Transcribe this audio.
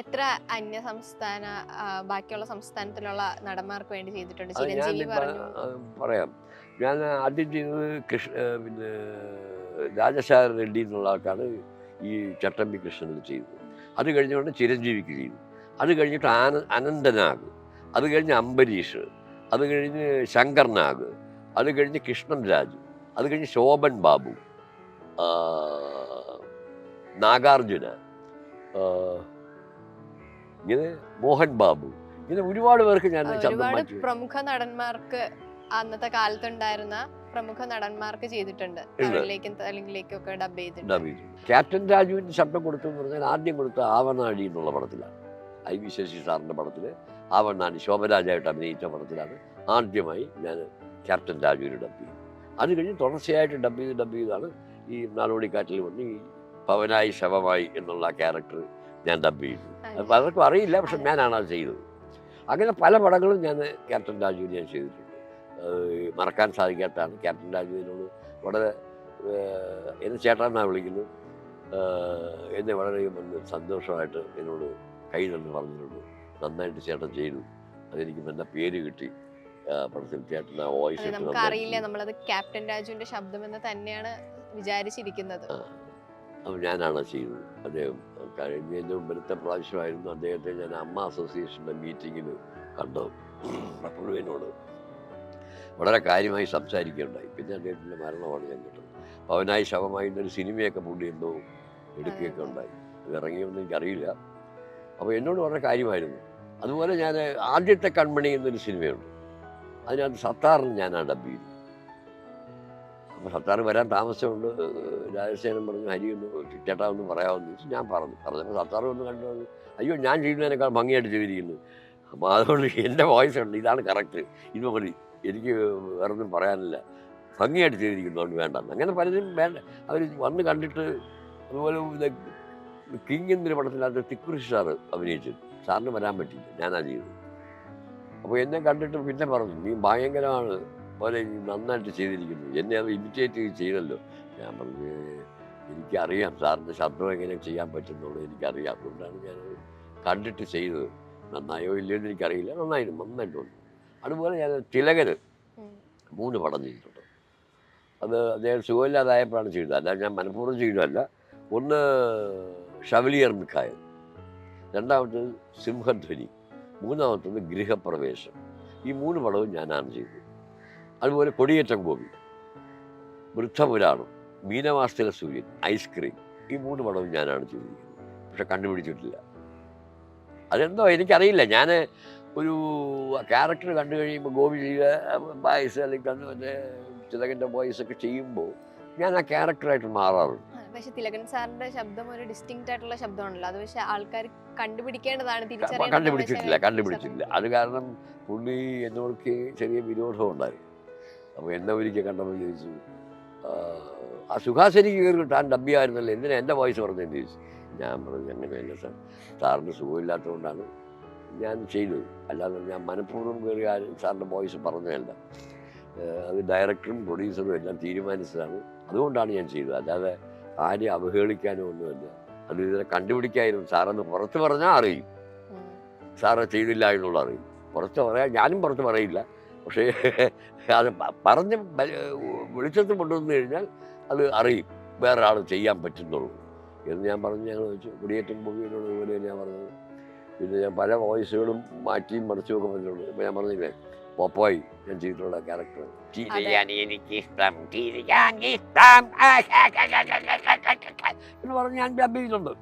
എത്ര അന്യ സംസ്ഥാന ബാക്കിയുള്ള സംസ്ഥാനത്തിലുള്ള നടന്മാർക്ക് വേണ്ടി ചെയ്തിട്ടുണ്ട്? ചിരഞ്ജീവി പറഞ്ഞു. പറയാം. ഞാൻ ആദ്യം ചെയ്തത് കൃഷ്ണ പിന്നെ രാജശേഖര റെഡ്ഡി എന്നുള്ള ആൾക്കാണ് ഈ ചട്ടമ്പി കൃഷ്ണനിൽ ചെയ്തത് അത് കഴിഞ്ഞുകൊണ്ട് ചിരഞ്ജീവിക്ക് ചെയ്തു. അത് കഴിഞ്ഞിട്ട് ആന അനന്തനാഗ് അത് കഴിഞ്ഞ് അംബരീഷ് അത് കഴിഞ്ഞ് ശങ്കർ നാഗ് അത് കഴിഞ്ഞ് കൃഷ്ണൻ രാജു അത് കഴിഞ്ഞ് ശോഭൻ ബാബു നാഗാർജുന ഇങ്ങനെ മോഹൻ ബാബു. ഇങ്ങനെ ഒരുപാട് പേർക്ക് ഞാൻ ഒരുപാട് പ്രമുഖ നടന്മാർക്ക് അന്നത്തെ കാലത്തുണ്ടായിരുന്ന പ്രമുഖ നടന്മാർക്ക് ചെയ്തിട്ടുണ്ട്. തെലുങ്കിലേക്കൊക്കെ ഡബ് ചെയ്തിട്ടുണ്ട്. ക്യാപ്റ്റൻ രാജുവിന് ശബ്ദം കൊടുത്തു എന്ന് പറഞ്ഞാൽ ആദ്യം കൊടുത്ത ആവനാഴി എന്നുള്ള പടത്തിലാണ്. ഐ വി ശശി സാറിന്റെ പടത്തിൽ ആവനാഴി ശോഭരാജായിട്ട് അഭിനയിച്ച പടത്തിലാണ് ആദ്യമായി ഞാൻ ക്യാപ്റ്റൻ രാജുവിന് ഡബ് ചെയ്തു അത് കഴിഞ്ഞ് തുടർച്ചയായിട്ട് ഡബ് ചെയ്ത് ഡബ് ചെയ്താണ് ഈ നാടോടിക്കാറ്റിൽ വന്ന് ഈ പവനായി ശവമായി എന്നുള്ള ക്യാരക്ടർ ഞാൻ ഡബ് ചെയ്തു അത് പലർക്കും അറിയില്ല പക്ഷെ ഞാനാണ് അത് ചെയ്തത്. അങ്ങനെ പല പടങ്ങളും ഞാൻ ക്യാപ്റ്റൻ രാജുവിന് ഞാൻ ചെയ്തിട്ടുണ്ട്. മറക്കാൻ സാധിക്കാത്തതാണ് ക്യാപ്റ്റൻ രാജുവിനോട് വളരെ എന്നെ ചേട്ടാന്നാണ് വിളിക്കുന്നത് എന്നെ വളരെ സന്തോഷമായിട്ട് എന്നോട് കൈ തന്നെ പറഞ്ഞിട്ടുണ്ട്. നന്നായിട്ട് ചേട്ടൻ ചെയ്തു. അതെനിക്ക് നല്ല പേര് കിട്ടി. പടത്തിൽ ചേട്ടൻ വോയിസ് നമുക്കറിയില്ല. നമ്മളത് ക്യാപ്റ്റൻ രാജുവിന്റെ ശബ്ദം എന്ന് തന്നെയാണ് വിചാരിച്ചിരിക്കുന്നത്. ഞാനാണ് ചെയ്യുന്നത്. അദ്ദേഹം കഴിഞ്ഞതിന്റെ മുമ്പത്തെ പ്രാവശ്യമായിരുന്നു അദ്ദേഹത്തെ ഞാൻ അമ്മ അസോസിയേഷന്റെ മീറ്റിങ്ങിൽ കണ്ടു എന്നോട് വളരെ കാര്യമായി സംസാരിക്കുകയുണ്ടായി പിന്നെ അദ്ദേഹത്തിന്റെ മരണമാണ് ഞാൻ കേട്ടത്. പവനായി ശവമായി ഒരു സിനിമയൊക്കെ പുള്ളി എന്തോ എടുക്കുകയൊക്കെ ഉണ്ടായി. അത് ഇറങ്ങിയൊന്നും എനിക്കറിയില്ല. അപ്പോൾ എന്നോട് വളരെ കാര്യമായിരുന്നു. അതുപോലെ ഞാൻ ആദ്യത്തെ കൺമണി എന്നൊരു സിനിമയുണ്ട്. അതിനകത്ത് സത്താറിന് ഞാനാണ് ഡബ് ചെയ്തു അപ്പോൾ സത്താർ വരാൻ താമസമുണ്ട്. രാജസേനൻ പറഞ്ഞു ഹരി ഒന്ന് ചേട്ടാ ഒന്ന് പറയാമെന്ന് ചോദിച്ചു ഞാൻ പറഞ്ഞു. പറഞ്ഞപ്പോൾ സത്താർ ഒന്ന് കണ്ടു അയ്യോ ഞാൻ ചെയ്യുന്നതിനേക്കാൾ ഭംഗിയായിട്ട് ചെയ്തിരിക്കുന്നു. അപ്പോൾ അതുകൊണ്ട് എന്റെ വോയിസ് ഉണ്ട് ഇതാണ് കറക്റ്റ്. ഇത് മതി എനിക്ക് വേറെ ഒന്നും പറയാനില്ല. ഭംഗിയായിട്ട് ചെയ്തിരിക്കുന്നു അതുകൊണ്ട് വേണ്ട. അങ്ങനെ പലരും വേണ്ട. അവർ വന്ന് കണ്ടിട്ട് അതുപോലെ കിങ് എന്നൊരു പടത്തിനകത്ത് തിക്കുറിശ് സാറ് അഭിനയിച്ചു. സാറിന് വരാൻ പറ്റില്ല ഞാനാ ചെയ്തത്. അപ്പോൾ എന്നെ കണ്ടിട്ട് പിന്നെ പറഞ്ഞു നീ ഭയങ്കരമാണ് പോലെ നീ നന്നായിട്ട് ചെയ്തിരിക്കുന്നു. എന്നെ അത് ഇമിറ്റേറ്റ് ചെയ്തല്ലോ. ഞാൻ പറഞ്ഞു എനിക്കറിയാം സാറിന്റെ ശബ്ദം എങ്ങനെ ചെയ്യാൻ പറ്റുന്നുള്ളൂ എനിക്കറിയാം. അതുകൊണ്ടാണ് ഞാൻ കണ്ടിട്ട് ചെയ്തത്. നന്നായോ ഇല്ലയോ എന്ന് എനിക്കറിയില്ല. നന്നായിരുന്നു നന്നായിട്ടുണ്ട് അതുപോലെ ഞാൻ തിലകൻ മൂന്ന് പടം ചെയ്തിട്ടുണ്ട്. അത് അദ്ദേഹം സുഖമില്ലാതായപ്പോഴാണ് ചെയ്തത്. അല്ല ഞാൻ മനഃപൂർവം ചെയ്തതല്ല. ഒന്ന് ഷവലിയർ മിഖായൽ രണ്ടാമത്തത് സിംഹധ്വനി മൂന്നാമത്തത് ഗൃഹപ്രവേശം. ഈ മൂന്ന് പടവും ഞാനാണ് ചെയ്തത്. അതുപോലെ കൊടിയേറ്റം ഗോപി വൃദ്ധപുരാണം മീനവാസ്തക സൂര്യൻ ഐസ്ക്രീം ഈ മൂന്ന് പടവും ഞാനാണ് ചെയ്തിരിക്കുന്നത്. പക്ഷെ കണ്ടുപിടിച്ചിട്ടില്ല. അതെന്തോ എനിക്കറിയില്ല. ഞാൻ ഒരു ക്യാരക്ടർ കണ്ടു കഴിയുമ്പോൾ ഗോപി ചെയ്യുക വോയിസ് അല്ലെങ്കിൽ കണ്ണു മറ്റേ ചിലകന്റെ വോയിസ് ഒക്കെ ചെയ്യുമ്പോൾ ഞാൻ ആ ക്യാരക്ടറായിട്ട് മാറാറുണ്ട്. പക്ഷെ തിലകൻ സാറിന്റെ ശബ്ദം ഒരു ഡിസ്റ്റിങ്ക്റ്റ് ആയിട്ടുള്ള ശബ്ദമാണല്ലോ. അത് പക്ഷെ ആൾക്കാർ കണ്ടുപിടിക്കേണ്ടതാണ്. കണ്ടുപിടിച്ചിട്ടില്ല കണ്ടുപിടിച്ചിട്ടില്ല. അത് കാരണം പുള്ളി എന്നോടൊക്കെ ചെറിയ വിരോധം ഉണ്ടായി അപ്പോൾ എന്നെ ഒരിക്കൽ കണ്ടപ്പോൾ ചോദിച്ചു "ആ, സുഹാസിനിക്ക് കയറി താൻ ഡബ്ബിയായിരുന്നല്ലോ എന്തിനാ എന്റെ വോയിസ് പറഞ്ഞതെന്ന് ചോദിച്ചു. ഞാൻ പറഞ്ഞു അങ്ങനെയല്ല സാർ. സാറിന് സുഖമില്ലാത്തതുകൊണ്ടാണ് ഞാൻ ചെയ്തത് അല്ലാതെ ഞാൻ മനഃപൂർവം കയറി ആരും സാറിന്റെ വോയിസ് പറഞ്ഞതല്ല. അത് ഡയറക്ടറും പ്രൊഡ്യൂസറും എല്ലാം തീരുമാനിച്ചതാണ്. അതുകൊണ്ടാണ് ഞാൻ ചെയ്തത്. അല്ലാതെ ആരെ അവഹേളിക്കാനോ ഒന്നുമല്ല. അത് ഇതിനെ കണ്ടുപിടിക്കായിരുന്നു. സാറെന്ന് പുറത്ത് പറഞ്ഞാൽ അറിയും. സാറ് ചെയ്തില്ല എന്നുള്ള അറിയും. പുറത്ത് പറയാൻ ഞാനും പുറത്ത് പറയില്ല. പക്ഷേ അത് പറഞ്ഞ് വെളിച്ചത്തിൽ വെളിച്ചത്ത് കൊണ്ടുവന്നു കഴിഞ്ഞാൽ അത് അറിയും. വേറെ ആൾ ചെയ്യാൻ പറ്റുന്നുള്ളൂ. എന്ന് ഞാൻ പറഞ്ഞു ഞങ്ങൾ വെച്ചു കുടിയേറ്റം പോകുന്നതിനോട് പോലെ ഞാൻ പറഞ്ഞത്. പിന്നെ ഞാൻ പല വോയിസുകളും മാറ്റിയും മറിച്ചും ഒക്കെ പറഞ്ഞിട്ടുണ്ട്. ഇപ്പം ഞാൻ പറഞ്ഞില്ലേ പോപ്പോയി ഞാൻ ചെയ്തിട്ടുള്ള ക്യാരക്ടർ. ചെയ്യാൻ എനിക്ക് ഇഷ്ടം ചെയ്യാൻ ഇഷ്ടം. എന്ന് പറഞ്ഞ് ഞാൻ ഡബ് ചെയ്തിട്ടുണ്ട്